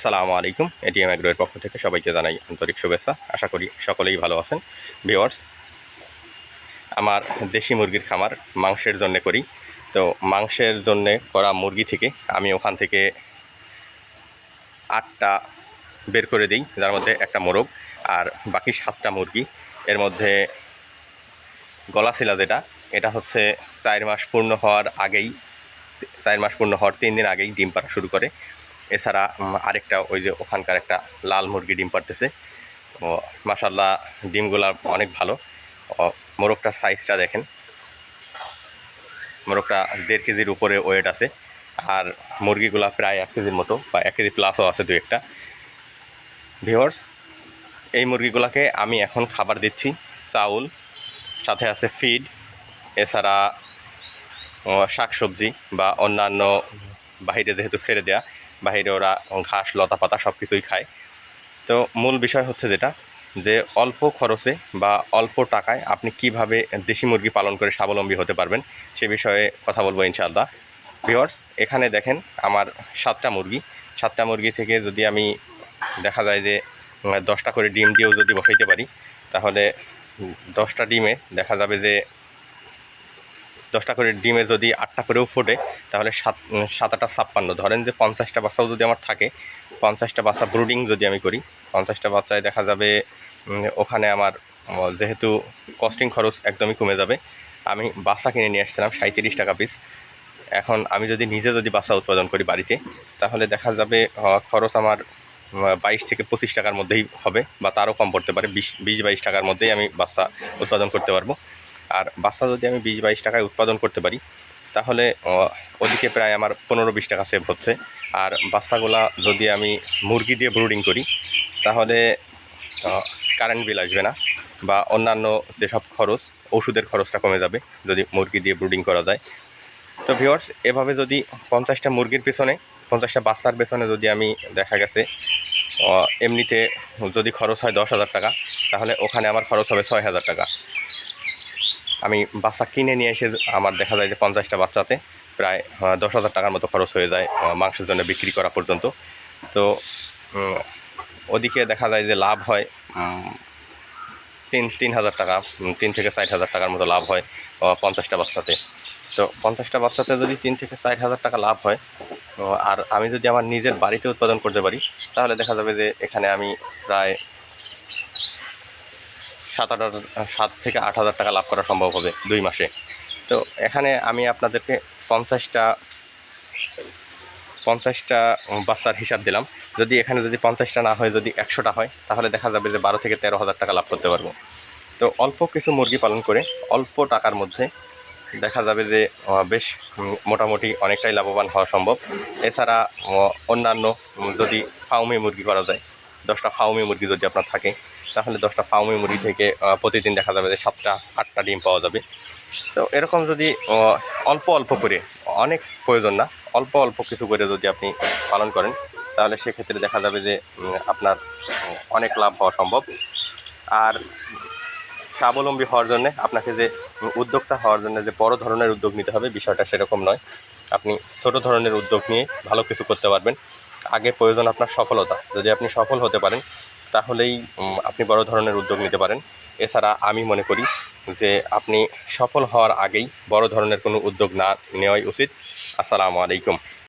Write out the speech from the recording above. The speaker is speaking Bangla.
আসসালামু আলাইকুম, এটিএম এগ্রোয়ের পক্ষ থেকে সবাইকে জানাই আন্তরিক শুভেচ্ছা। আশা করি সকলেই ভালো আছেন। ভিওয়ার্স আমার দেশি মুরগির খামার মাংসের জন্য করি। তো মাংসের জন্য করা মুরগি থেকে আমি ওখান থেকে আটটা বের করে দিই, যার মধ্যে একটা মোরগ আর বাকি সাতটা মুরগি। এর মধ্যে গলা শিলা যেটা, এটা হচ্ছে চার মাস পূর্ণ হওয়ার আগেই, চার মাস পূর্ণ হওয়ার তিন দিন আগেই ডিম পাড়া শুরু করে। এছাড়া আরেকটা ওই যে ওখানকার একটা লাল মুরগি ডিম পাড়তেছে। ও মাসাল্লাহ ডিমগুলা অনেক ভালো। মোরগটার সাইজটা দেখেন। মোরগটা দেড় কেজির উপরে ওয়েট আছে। আর মুরগিগুলা প্রায় এক কেজির মতো বা এক কেজি প্লাসও আছে দু একটা। ভিওর্স এই মুরগিগুলোকে আমি এখন খাবার দিচ্ছি চাউল, সাথে আছে ফিড এছাড়া শাক সবজি বা অন্যান্য বাহিরে যেহেতু ছেড়ে দেয়া বাহিরে ওরা ঘাস লতা পাতা সব কিছুই খায়। তো মূল বিষয় হচ্ছে যেটা, যে অল্প খরচে বা অল্প টাকায় আপনি কীভাবে দেশি মুরগি পালন করে স্বাবলম্বী হতে পারবেন, সে বিষয়ে কথা বলব ইনশাআল্লাহ। ভিওয়ার্স এখানে দেখেন আমার সাতটা মুরগি। সাতটা মুরগি থেকে যদি আমি দেখা যায় যে, দশটা করে ডিম দিয়েও যদি বসাইতে পারি, তাহলে দশটা ডিমে দেখা যাবে যে দশটা করে ডিমে যদি আটটা করেও ফোটে, তাহলে সাত সাত আটা ছাপ্পান্ন। ধরেন যে পঞ্চাশটা বাচ্চাও যদি আমার থাকে, পঞ্চাশটা বাচ্চা ব্রুডিং যদি আমি করি, পঞ্চাশটা বাচ্চায় দেখা যাবে ওখানে আমার যেহেতু কস্টিং খরচ একদমই কমে যাবে, আমি বাচ্চা কিনে নিয়ে আসছিলাম সাঁত্রিশ টাকা পিস এখন আমি যদি নিজে যদি বাচ্চা উৎপাদন করি বাড়িতে, তাহলে দেখা যাবে খরচ আমার বাইশ থেকে পঁচিশ টাকার মধ্যেই হবে, বা তারও কম পড়তে পারে, বিশ বিশ বাইশ টাকার মধ্যেই আমি বাচ্চা উৎপাদন করতে পারব। আর বাচ্চা যদি আমি বিশ বাইশ টাকায় উৎপাদন করতে পারি, তাহলে ওদিকে প্রায় আমার পনেরো বিশ টাকা সেভ হচ্ছে। আর বাচ্চাগুলা যদি আমি মুরগি দিয়ে ব্রুডিং করি, তাহলে কারেন্ট বিল আসবে না বা অন্যান্য যেসব খরচ, ওষুধের খরচটা কমে যাবে যদি মুরগি দিয়ে ব্রুডিং করা যায়। তো ভিওয়ার্স এভাবে যদি পঞ্চাশটা মুরগির পেছনে, পঞ্চাশটা বাচ্চার পেছনে যদি আমি দেখা গেছে এমনিতে যদি খরচ হয় দশ হাজার টাকা, তাহলে ওখানে আমার খরচ হবে ছয় হাজার টাকা। আমি বাচ্চা কিনে নিয়ে এসে আমার দেখা যায় যে পঞ্চাশটা বাচ্চাতে প্রায় দশ হাজার টাকার মতো খরচ হয়ে যায় মাংসের জন্য বিক্রি করা পর্যন্ত। তো ওদিকে দেখা যায় যে লাভ হয় তিন তিন হাজার টাকা তিন থেকে ষাট হাজার টাকার মতো লাভ হয় পঞ্চাশটা বাচ্চাতে। তো পঞ্চাশটা বাচ্চাতে যদি তিন থেকে ষাট হাজার টাকা লাভ হয় আর আমি যদি আমার নিজের বাড়িতে উৎপাদন করতে পারি, তাহলে দেখা যাবে যে এখানে আমি প্রায় সাত আট সাত থেকে আট হাজার টাকা লাভ করা সম্ভব হবে দুই মাসে। তো এখানে আমি আপনাদেরকে পঞ্চাশটা পঞ্চাশটা বাচ্চার হিসাব দিলাম। যদি এখানে যদি পঞ্চাশটা না হয়, যদি একশোটা হয়, তাহলে দেখা যাবে যে বারো থেকে তেরো হাজার টাকা লাভ করতে পারব। তো অল্প কিছু মুরগি পালন করে অল্প টাকার মধ্যে দেখা যাবে যে বেশ মোটামুটি অনেকটাই লাভবান হওয়া সম্ভব। এছাড়া অন্যান্য যদি ফাউমি মুরগি করা যায়, দশটা ফাউমি মুরগি যদি আপনার থাকে তাহলে দশটা ফাউমি মুরগি থেকে প্রতিদিন দেখা যাবে যে সাতটা, আটটা ডিম পাওয়া যাবে। তো এরকম যদি অল্প অল্প করে, অনেক প্রয়োজন না, অল্প অল্প কিছু করে যদি আপনি পালন করেন, তাহলে সেক্ষেত্রে দেখা যাবে যে আপনার অনেক লাভ হওয়া সম্ভব। আর স্বাবলম্বী হওয়ার জন্য, আপনাকে যে উদ্যোক্তা হওয়ার জন্য যে বড় ধরনের উদ্যোগ নিতে হবে, বিষয়টা সেরকম নয়। আপনি ছোট ধরনের উদ্যোগ নিয়ে ভালো কিছু করতে পারবেন। আগে প্রয়োজন আপনার সফলতা। যদি আপনি সফল হতে পারেন তাহলেই আপনি বড় ধরনের উদ্যোগ নিতে পারেন। এছাড়া আমি মনে করি যে আপনি সফল হওয়ার আগেই বড় ধরনের কোনো উদ্যোগ না নেওয়াই উচিত। আসসালামু আলাইকুম।